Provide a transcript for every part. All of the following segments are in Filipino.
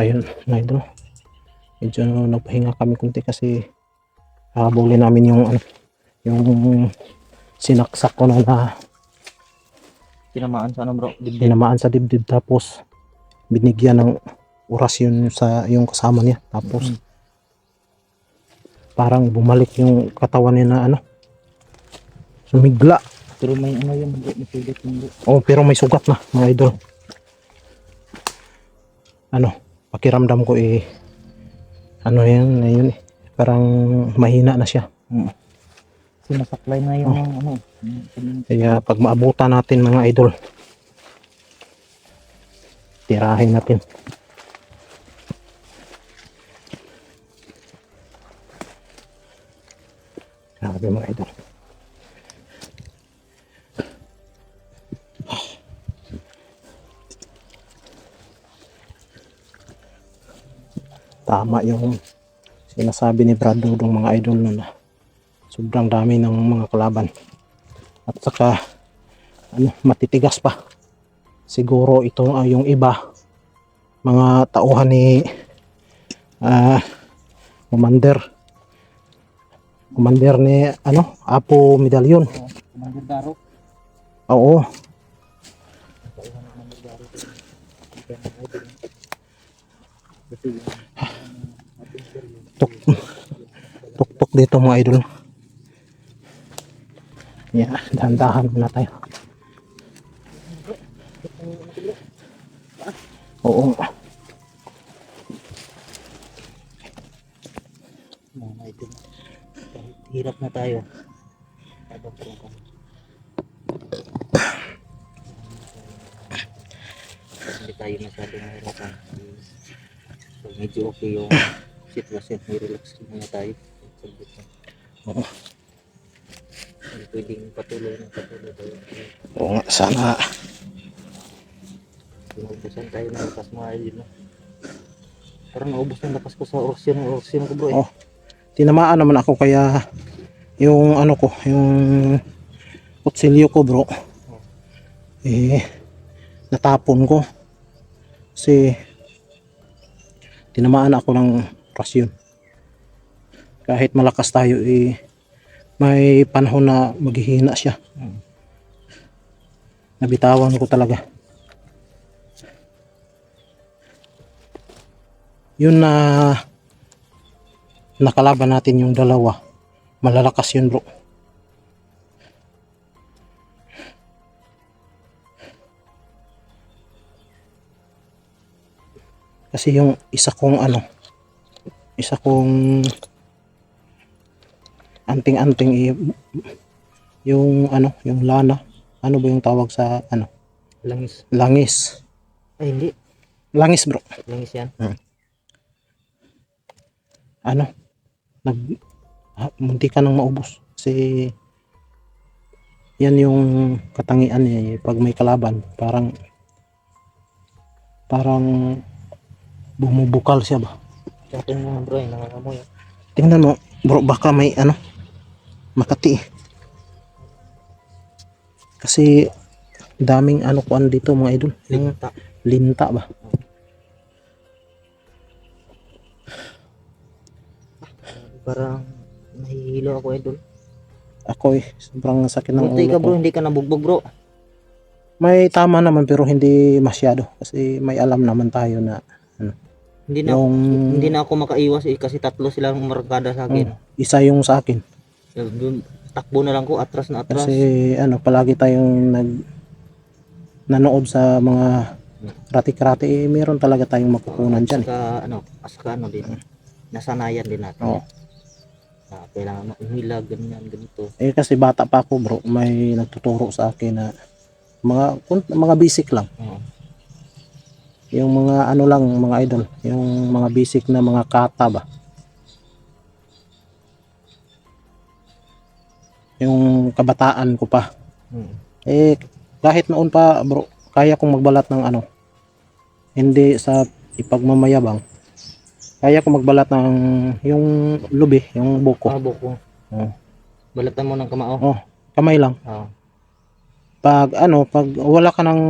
ayun, mga idol. Medyo nagpahinga kami kunti kasi habulin namin yung ano, yung sinaksak ko na, na Tinamaan sa ano bro? Dibdib. tinamaan sa dibdib tapos binigyan ng oras yun sa yung kasama niya tapos Mm. parang bumalik yung katawan niya na ano sumigla Pero may ano yun bro, may sugat yun bro. oh pero may sugat na mga idol ano pakiramdam ko eh ano yan yun eh parang mahina na siya. Sinasaklay na yung ano. yung- kaya pag maabutan natin mga idol tirahin natin. Grabe mga idol tama yung sinasabi ni Brad Dudong mga idol nun na sobrang dami ng mga kalaban. At saka ano, matitigas pa. Siguro ito ah, yung iba mga tauhan ni ah commander. Commander ni ano Apo Medalyon Commander Daro. oo. tuk tuktok dito mga idol yeah, dahan-dahan muna tayo oo Mga idol. Hirap na tayo. Hindi tayo masyadong mahirapan. So medyo okay yung sitwasyon. May relax muna tayo. Saglit lang. Oo. Hindi pwedeng patuloy na patuloy tayo. oo nga sana Pinubusan tayo ng lakas mga idol. no? Parang naubos ng lakas ko sa orsyon. Orsyon ko bro eh. Oh. tinamaan naman ako kaya yung ano ko yung kutsilyo ko bro eh natapon ko kasi tinamaan ako ng rasyon kahit malakas tayo eh may panahon na maghihina siya. Hmm. nabitawan ko talaga. Yun na nakalaban natin yung dalawa. Malalakas yun bro. Kasi yung isa kong ano isa kong anting-anting yung ano yung lana ano ba yung tawag sa ano Langis. langis Ay hindi. langis bro Langis yan. ano nag ha, munti ka nang maubos kasi yan yung katangian niya eh. pag may kalaban parang parang bumubukal siya ba Akin mga bro eh. Nangangamoy. tingnan mo bro baka may ano makati kasi daming ano kuan dito mga idol yung Linta. linta ba Parang nahihilo ako idol. ako eh sobrang sakit ng Buti ulo ka ko bro, hindi ka nabugbog bro. May tama naman pero hindi masyado kasi may alam naman tayo na Hindi na yung hindi na ako makaiwas eh kasi tatlo silang umarkada sa akin. isa yung sa akin dun, takbo na lang ko atras na atras. kasi ano palagi tayong nag nanood sa mga krati-krati eh, meron talaga tayong makukunan dyan eh. Saka ano, saka ano din. Nasanayan din natin. Oo. Na kailangan umila ganyan ganito. eh kasi bata pa ako bro may nagtuturo sa akin na mga mga basic lang Oo. Yung mga ano lang mga idol, yung mga basic na mga kata ba. Yung kabataan ko pa. Mm. Eh kahit noon pa bro, kaya kong magbalat ng ano. Hindi sa ipagmamayabang. Kaya kong magbalat ng yung lubi, yung buko. Ah, buko. Oo. Balatan mo ng kamao. Oh, kamay lang. Oo. Pag ano, pag wala ka ng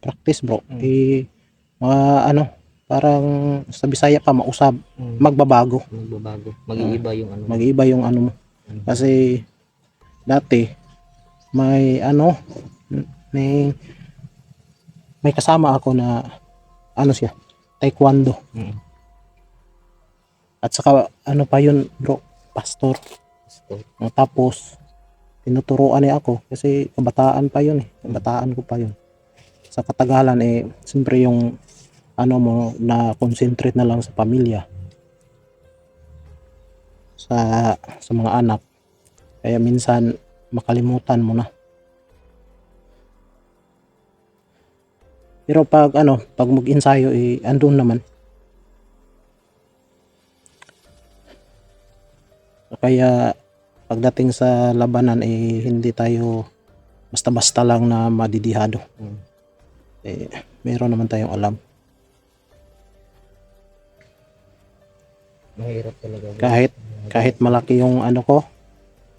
practice bro, Mm. eh mga ano, parang sa Bisaya pa mausab, Mm. magbabago. Magbabago. Mag-iiba yung ano. Mag-iba yung ano mo. Mm. Kasi dati may ano may may kasama ako na ano siya, taekwondo. Mm. At saka ano pa yun, bro, pastor. Gusto. Uh, Tapos tinuturuan niya ako kasi kabataan pa yun eh. Kabataan ko pa yun. Sa katagalan eh siyempre yung ano mo na concentrate na lang sa pamilya. Sa sa mga anak. Kaya minsan makalimutan mo na. Pero pag ano, pag mag-ensayo eh andun naman. Kaya pagdating sa labanan eh hindi tayo basta-basta lang na madidihado. Mm. Eh meron naman tayong alam. Mahirap talaga. bro. Kahit kahit malaki yung ano ko,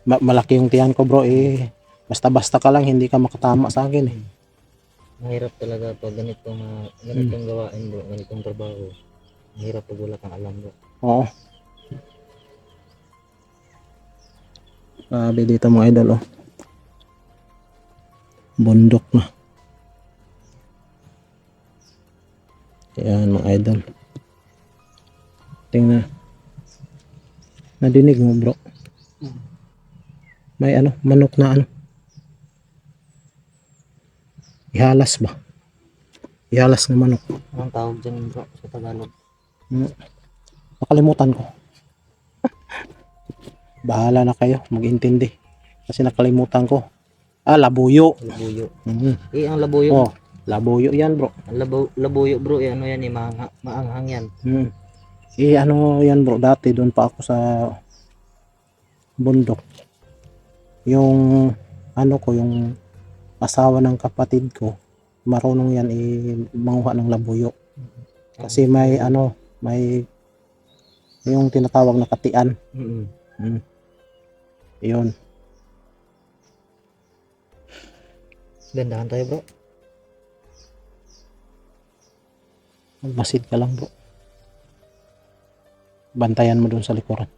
ma- malaki yung tiyan ko bro eh basta-basta ka lang hindi ka makatama sa akin eh. Mahirap talaga pag ganitong uh, ganitong gawain bro, ganitong trabaho. Mahirap pag wala kang alam bro. Oo. Sabi dito mga idol oh. Bundok na. Ayan mga idol. Tingnan. Nadinig mo bro. May ano, manok na ano. Ihalas ba? Ihalas na manok. Anong tawag dyan bro sa Tagalog? Nakalimutan ko. Bahala na kayo, mag-intindi. Kasi nakalimutan ko. Ah, labuyo. Labuyo. Mhm. Eh, ang labuyo. Oh, labuyo yan bro. Labo, labuyo bro, eh, ano yan eh, maanghang yan. Hmm. Eh, ano yan bro, dati doon pa ako sa bundok. Yung, ano ko, yung asawa ng kapatid ko, marunong yan eh, manguha ng labuyo. Kasi may, ano, may, yung tinatawag na katian. Mm-mm. Hmm. Yun. Gandahan tayo bro. Magmasid ka lang bro. Bantayan mo doon sa likuran.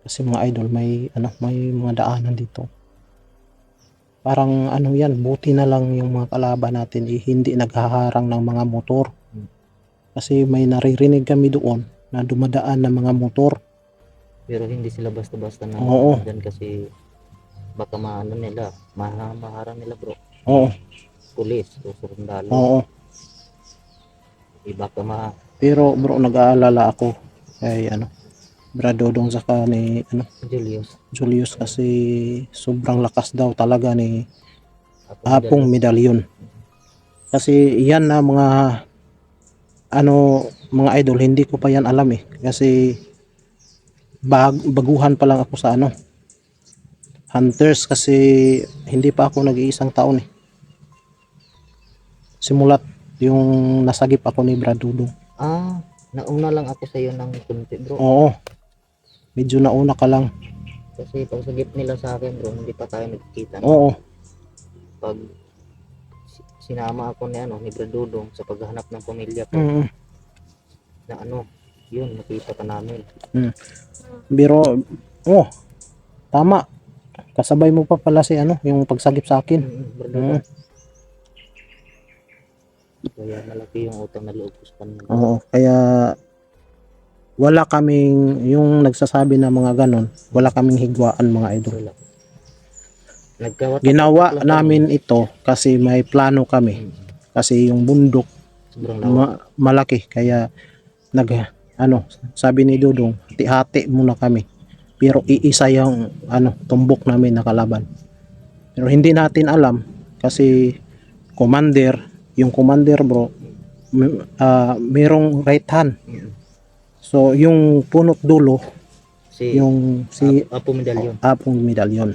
Kasi mga idol, may ano, may mga daanan dito. Parang ano yan, buti na lang yung mga kalaban natin eh, hindi naghaharang ng mga motor. Kasi may naririnig kami doon na dumadaan ng mga motor. Pero hindi sila basta-basta na Oo. dyan kasi baka maano nila, maha, maharang nila bro. Oo, Pulis o sundalo. oo. Eh, baka ma, Pero bro, nag-aalala ako kay ano, Bradodong saka ni ano, Julius. Julius kasi sobrang lakas daw talaga ni Apong medalyon. Kasi yan na mga ano mga idol hindi ko pa yan alam eh kasi bag, baguhan pa lang ako sa ano hunters kasi hindi pa ako nag-iisang taon eh simulat yung nasagip ako ni Brad Dudong Ah, nauna lang ako sa iyo ng kunti bro. oo medyo nauna ka lang Kasi pag sagip nila sa akin bro, hindi pa tayo nagkikita. oo Pag si- sinama ako ni ano, ni Bradudong sa paghahanap ng pamilya ko mm, na ano, yun, nakita ka namin. biro oh tama kasabay mo pa pala si ano yung pagsagip sa akin Mm, Bradudong. Mm. Kaya malaki yung utang na loob ko sa kanila. Oo, kaya wala kaming yung nagsasabi na mga ganon, wala kaming higwaan mga idol. Wala. Nagkawatak Ginawa namin ito kasi may plano kami. Mm, Kasi yung bundok Sobrang lawak. ma- malaki kaya nag ano, sabi ni Dudong, hati-hati muna kami. Pero iisa yung ano, tumbok namin na kalaban. Pero hindi natin alam kasi commander yung commander bro, ah, merong right hand. So, yung punot dulo, Si yung si Ap- Apo Medallion. Apong medalyon.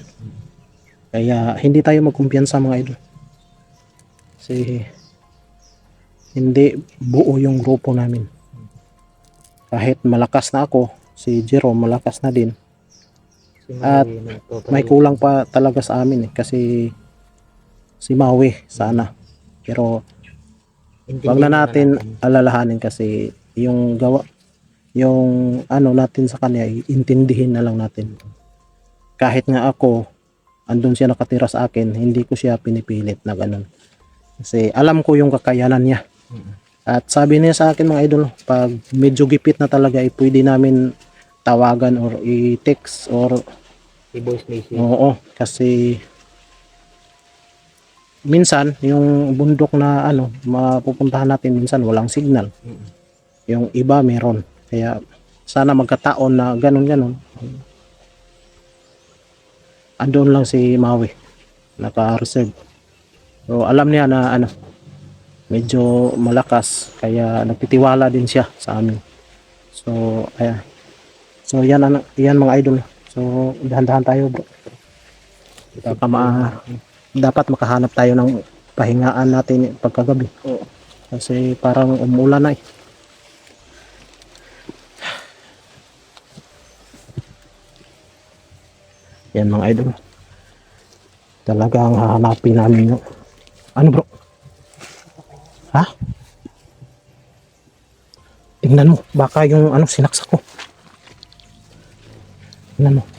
Kaya hindi tayo magkumpiyansa mga idol. Kasi hindi buo yung grupo namin. Kahit malakas na ako, si Jerome malakas na din. Si At. May kulang pa talaga sa amin eh, kasi si Maui sana. Pero wag na natin alalahanin kasi yung gawa yung ano natin sa kanya intindihin na lang natin. Kahit nga ako andun siya nakatira sa akin hindi ko siya pinipilit na ganun. Kasi alam ko yung kakayanan niya. At sabi niya sa akin mga idol pag medyo gipit na talaga ay pwede namin tawagan or i-text or I-voice message. Oo, kasi minsan yung bundok na ano mapupuntahan natin minsan walang signal. Yung iba meron. Kaya sana magkataon na ganun ganun. Andun lang si Maui naka-reserve. So alam niya na ano medyo malakas kaya nagtitiwala din siya sa amin. So ayan. So yan yan mga idol. So dahan-dahan tayo bro. Baka ma dapat makahanap tayo ng pahingaan natin pagkagabi. Kasi parang umulan na eh. Yan mga idol. Talagang hahanapin namin yung... Ano bro? Ha? Tingnan mo. Baka yung ano sinaksak ko. Tingnan mo.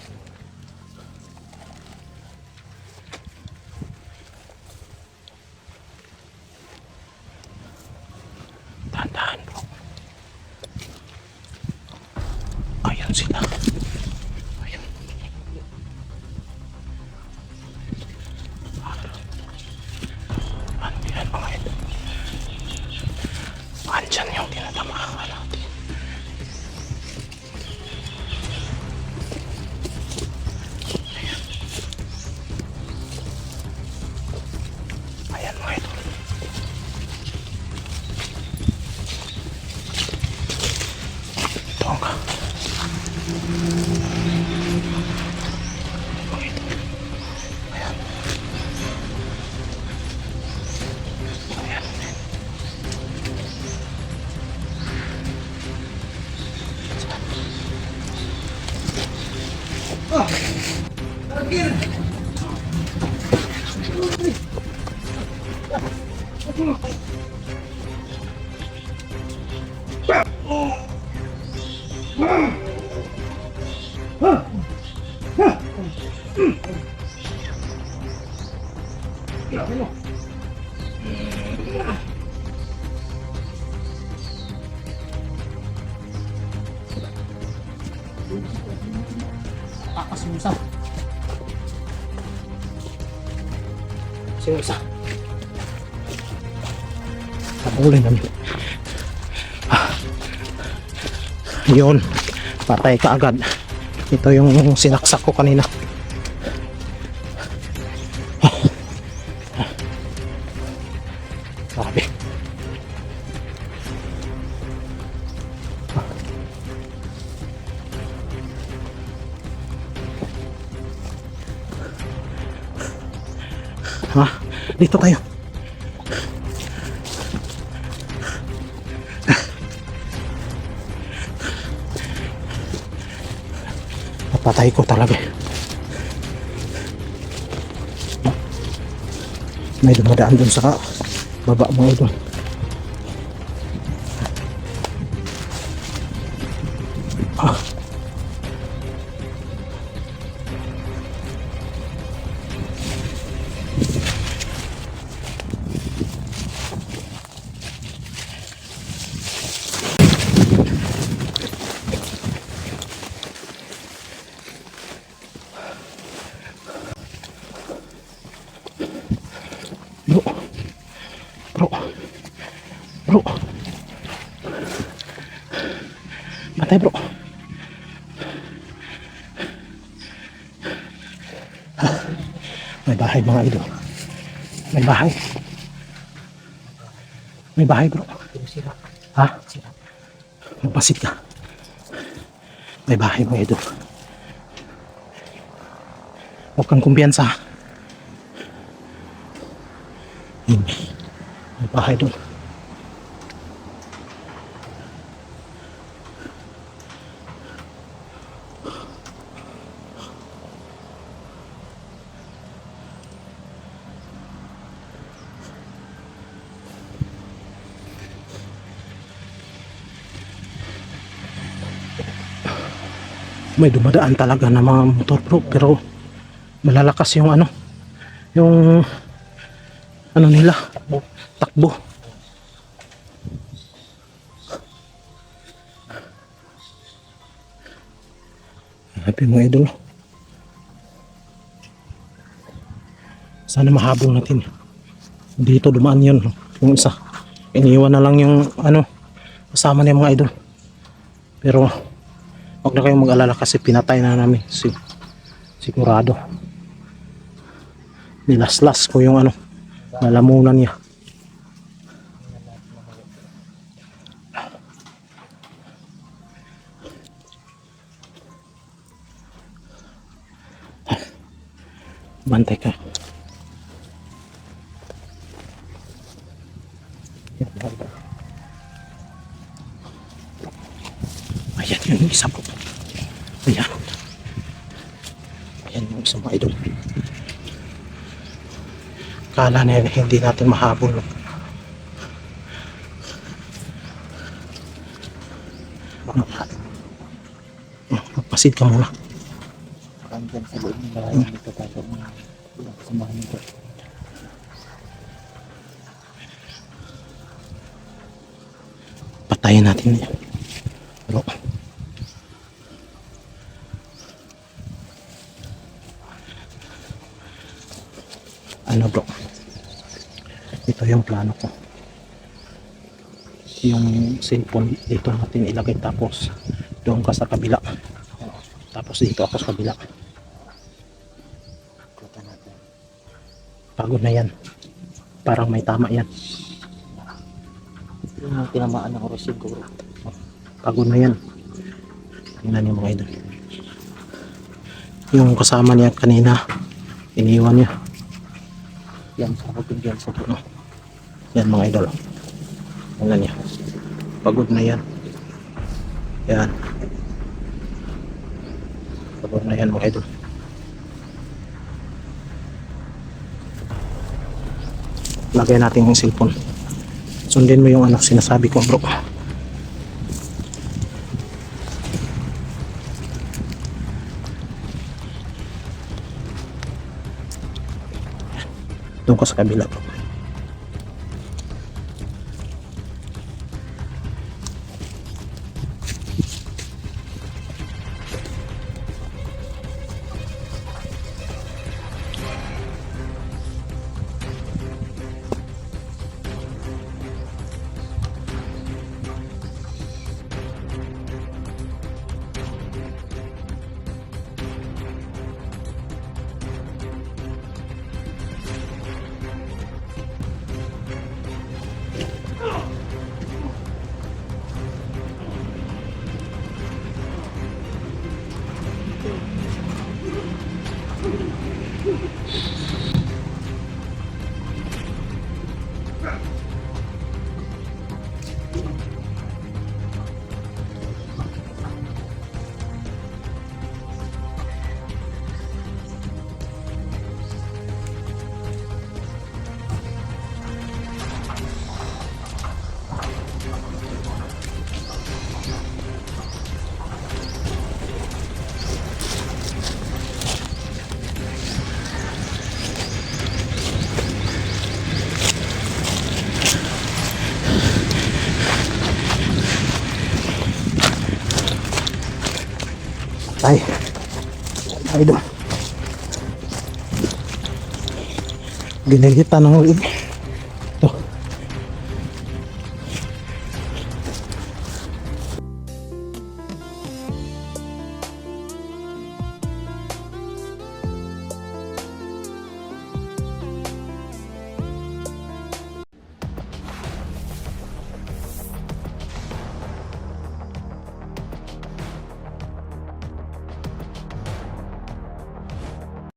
Ito ang Sino isa? Habulin namin. Ah. Yun. Patay ka agad. Ito yung sinaksak ko kanina. Ha? Dito tayo. Napatay ko talaga. eh. May dumadaan dun sa baba mo doon. Mga idol. May bahay. May bahay bro. Ha? Magpasit ka. May bahay mga idol. Huwag kang kumpiyansa. May bahay doon. May dumadaan talaga na mga motor bro. Pero malalakas yung ano yung ano nila takbo. Happy mga idol. Sana mahabol natin. Dito dumaan yun yung isa. Iniwan na lang yung ano kasama niya mga idol. Pero Huwag na kayong mag-alala kasi pinatay na namin. Si, sigurado. Nilaslas ko yung ano, lalamunan niya. Bantay ka. Kala na hindi natin mahabol. Magpasid ka muna. Patayin natin yan. Bro. Ano bro? Ito yung plano ko. Yung cellphone dito natin ilagay tapos doon ka sa kabila. Tapos dito ako sa kabila. Pagod na yan. Parang may tama yan. Yung tinamaan ng oras siguro. Pagod na yan. Tingnan niyo mga idol. Yung kasama niya kanina, iniwan niya. Yan, sabag yung dyan sa dulo. Yan mga idol. Tingnan niya. Pagod na yan. Yan. Pagod na yan mga idol. Lagay natin yung cellphone. Sundin mo yung ano sinasabi ko bro. Doon ka sa kabila bro. Ay. Ay doon. Ginigita ng